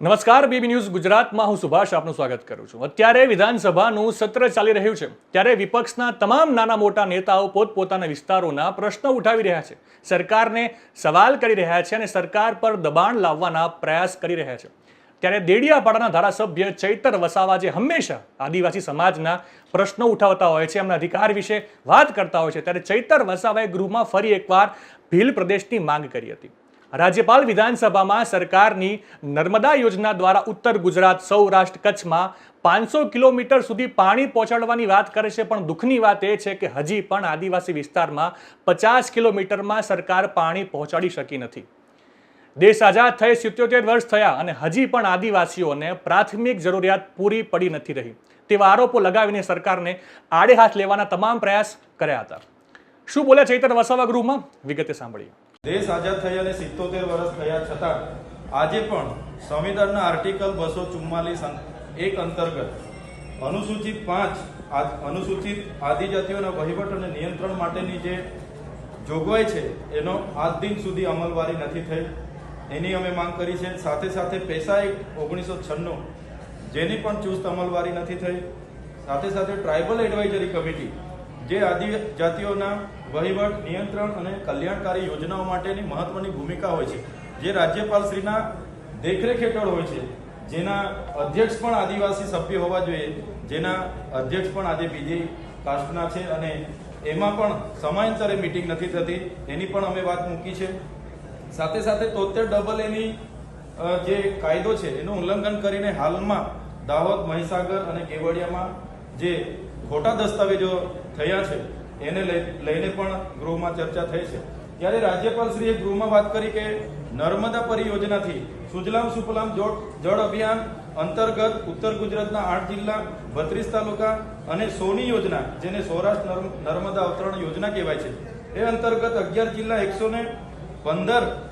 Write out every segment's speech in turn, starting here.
નમસ્કાર, BB news ગુજરાતમાં હું સુભાષ આપનું સ્વાગત કરું છું. અત્યારે વિધાનસભાનું સત્ર ચાલી રહ્યું છે. ત્યારે વિપક્ષના તમામ નાના મોટા નેતાઓ પોતપોતાના વિસ્તારોના પ્રશ્નો ઉઠાવી રહ્યા છે. સરકારને સવાલ કરી રહ્યા છે અને સરકાર પર દબાણ લાવવાના પ્રયાસ કરી રહ્યા છે. ત્યારે દેડિયાપાડાના ધારાસભ્ય ચૈતર વસાવા જે હંમેશા આદિવાસી સમાજના પ્રશ્નો ઉઠાવતા હોય છે, એમના અધિકાર વિશે વાત કરતા હોય છે. ત્યારે ચૈતર વસાવાએ ગૃહમાં ફરી એકવાર ભીલ પ્રદેશની માંગ કરી હતી. રાજ્યપાલ વિધાનસભામાં સરકારની નર્મદા યોજના દ્વારા ઉત્તર ગુજરાત સૌરાષ્ટ્ર કચ્છમાં પાંચસો કિલોમીટર સુધી પાણી પહોંચાડવાની વાત કરે છે, પણ દુઃખની વાત એ છે કે હજી પણ આદિવાસી વિસ્તારમાં પચાસ કિલોમીટરમાં સરકાર પાણી પહોંચાડી શકી નથી. દેશ આઝાદ થઈ સિત્યોતેર વર્ષ થયા અને હજી પણ આદિવાસીઓને પ્રાથમિક જરૂરિયાત પૂરી પડી નથી રહી. તેવા આરોપો લગાવીને સરકારને આડે હાથ લેવાના તમામ પ્રયાસ કર્યા હતા. શું બોલ્યા ચૈતર વસાવા ગૃહમાં? વિગતે સાંભળીએ. દેશ આઝાદ થઈ અને સિત્તોતેર વર્ષ થયા છતાં આજે પણ સંવિધાનના આર્ટિકલ બસો ચુમ્માલીસ એક અંતર્ગત અનુસૂચિત પાંચ અનુસૂચિત આદિજાતિઓના વહીવટ અને નિયંત્રણ માટેની જે જોગવાઈ છે, એનો આજ દિન સુધી અમલવારી નથી થઈ. એની અમે માંગ કરી છે. સાથે સાથે પેસા એક ઓગણીસો છન્નું જેની પણ ચુસ્ત અમલવારી નથી થઈ. સાથે સાથે ટ્રાઇબલ એડવાઇઝરી કમિટી જે આદિજાતિઓના વહીવટ, નિયંત્રણ અને કલ્યાણકારી યોજનાઓ માટેની મહત્વની ભૂમિકા હોય છે. જે રાજ્યપાલશ્રીના દેખરેખ હેઠળ હોય છે. જેના અધ્યક્ષ પણ આદિવાસી સભ્ય હોવા જોઈએ. જેના અધ્યક્ષ પણ આજે બીજી કાસ્ટના છે અને એમાં પણ સમયાંતરે મિટિંગ નથી થતી. એની પણ અમે વાત મૂકી છે. સાથે સાથે તોતેર ડબલ એની જે કાયદો છે, એનું ઉલ્લંઘન કરીને હાલમાં દાહોદ, મહીસાગર અને કેવડિયામાં જે ખોટા દસ્તાવેજો થયા છે. એને લઈ- લઈને પણ ગૃહમાં ચર્ચા થઈ છે. ત્યારે રાજ્યપાલશ્રીએ ગૃહમાં વાત કરી કે નર્મદા પરિયોજનાથી સુજલામ સુફલામ જળ અભિયાન અંતર્ગત ઉત્તર ગુજરાતના આઠ જિલ્લા, બત્રીસ તાલુકા અને સોની યોજના, જેને સૌરાષ્ટ્ર નર્મ- નર્મદા અવતરણ યોજના કહેવાય છે, એ અંતર્ગત અગિયાર જિલ્લા એકસો ને પંદર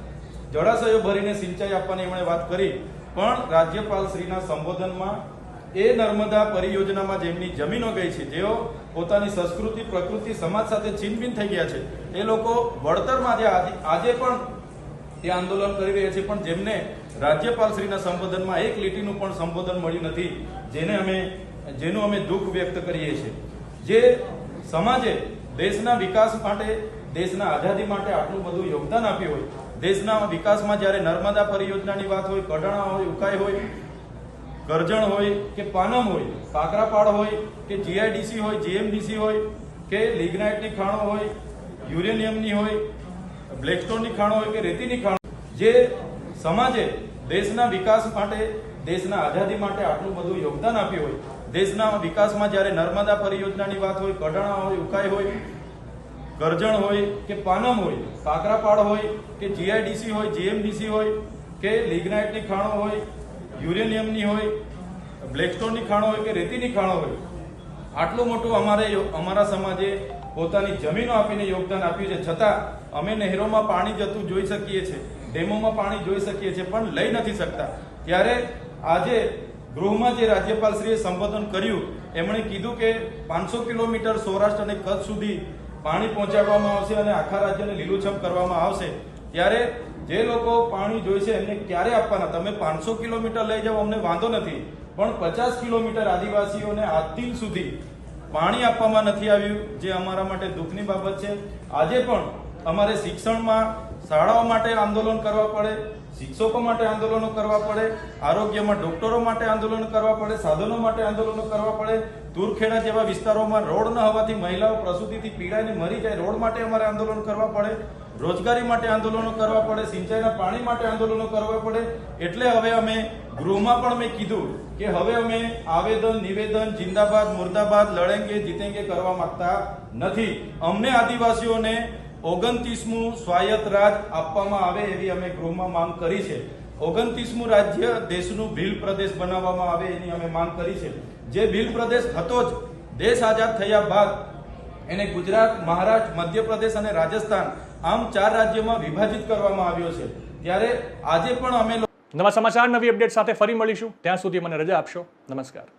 જળાશયો ભરીને સિંચાઈ આપવાની એમણે વાત કરી. પણ રાજ્યપાલ શ્રીના સંબોધનમાં એ નર્મદા પરિયોજનામાં જેમની જમીનો ગઈ છે, જેઓ પોતાની સંસ્કૃતિ, પ્રકૃતિ, સમાજ સાથે છીનભીન થઈ ગયા છે, એ લોકો વળતરમાં જે આજે પણ તે આંદોલન કરી રહ્યા છે, પણ જેમને રાજ્યપાલશ્રીના સંબોધનમાં એક લીટીનું પણ સંબોધન મળ્યું નથી, જેને અમે, જેનું અમે દુઃખ વ્યક્ત કરીએ છીએ. જે સમાજે દેશના વિકાસ માટે, દેશના આઝાદી માટે આટલું બધું યોગદાન આપ્યું હોય, દેશના વિકાસમાં જ્યારે નર્મદા પરિયોજનાની વાત હોય કડાણા હોય, ઉકાઈ હોય કરજણ હોય કે પાનમ હોય કાકરાપાડ હોય કે જીઆઈડીસી હોય, જીએમડીસી હોય કે લિગ્નાઇટની ખાણો હોય, યુરેનિયમની હોય, બ્લેકસ્ટોનની ખાણો હોય કે રેતીની ખાણો જે સમાજે દેશના વિકાસ માટે, દેશના આઝાદી માટે આટલું બધું યોગદાન આપ્યું હોય, દેશના વિકાસમાં જ્યારે નર્મદા પરિયોજનાની વાત હોય કડાણા હોય, ઉકાઈ હોય કરજણ હોય કે પાનમ હોય કાકરાપાડ હોય કે જીઆઈડીસી હોય, જીએમડીસી હોય કે લિગ્નાઇટની ખાણો હોય યુરેનિયમની હોય બ્લેકસ્ટોનની ખાણો હોય કે રેતીની ખાણો હોય, આટલું મોટું અમારે અમારા સમાજે પોતાની જમીનો આપીને યોગદાન આપ્યું છે. છતાં અમે નહેરોમાં પાણી જતું જોઈ શકીએ છીએ, ડેમોમાં પાણી જોઈ શકીએ છીએ, પણ લઈ નથી શકતા. ત્યારે આજે ગૃહમાં જે રાજ્યપાલશ્રીએ સંબોધન કર્યું, એમણે કીધું કે પાંચસો કિલોમીટર સૌરાષ્ટ્ર અને કચ્છ સુધી પાણી પહોંચાડવામાં આવશે અને આખા રાજ્યને લીલુંછમ કરવામાં આવશે. ત્યારે જે લોકો પાણી જોઈશે એમને ક્યારે આપવાના? તમે પાંચસો કિલોમીટર લઈ જાઓ, અમને વાંધો નથી. પણ પચાસ કિલોમીટર આદિવાસીઓને આજ સુધી પાણી આપવામાં નથી આવ્યું, જે અમારા માટે દુઃખની બાબત છે. આજે પણ અમારે શિક્ષણમાં શાળાઓ માટે આંદોલન કરવા પડે, શિક્ષકો માટે આંદોલનો કરવા પડે, આરોગ્યમાં ડોક્ટરો માટે આંદોલનો કરવા પડે, સાધનો માટે આંદોલનો કરવા પડે. દૂરખેડા જેવા વિસ્તારોમાં રોડ ન હોવાથી મહિલાઓ પ્રસૂતિથી પીડાઈને મરી જાય. રોડ માટે અમારે આંદોલન કરવા પડે. રોજગારી માટે આંદોલનો કરવા પડે. સિંચાઈના પાણી માટે આંદોલનો કરવા પડે. એટલે હવે અમે ગૃહમાં પણ મેં કીધું કે હવે અમે આવેદન, નિવેદન, જિંદાબાદ, મુર્દાબાદ, લડેંગે, જીતેંગે કરવા માંગતા નથી. અમને આદિવાસીઓને ઓગણત્રીસમું સ્વાયત્ત રાજ આપવામાં આવે એવી અમે ગૃહમાં માંગ કરી છે. ઓગણત્રીસમું રાજ્ય દેશનું ભીલ પ્રદેશ બનાવવામાં આવે એની અમે માંગ કરી છે. જે ભીલ પ્રદેશ હતો જ, દેશ આઝાદ થયા બાદ એને ગુજરાત, મહારાષ્ટ્ર, મધ્યપ્રદેશ અને રાજસ્થાન આમ ચાર રાજ્યોમાં વિભાજિત કરવામાં આવ્યો છે. ત્યારે આજે પણ અમે નવા સમાચાર, નવી અપડેટ સાથે ફરી મળીશું. ત્યાં સુધી મને રજા આપશો. નમસ્કાર.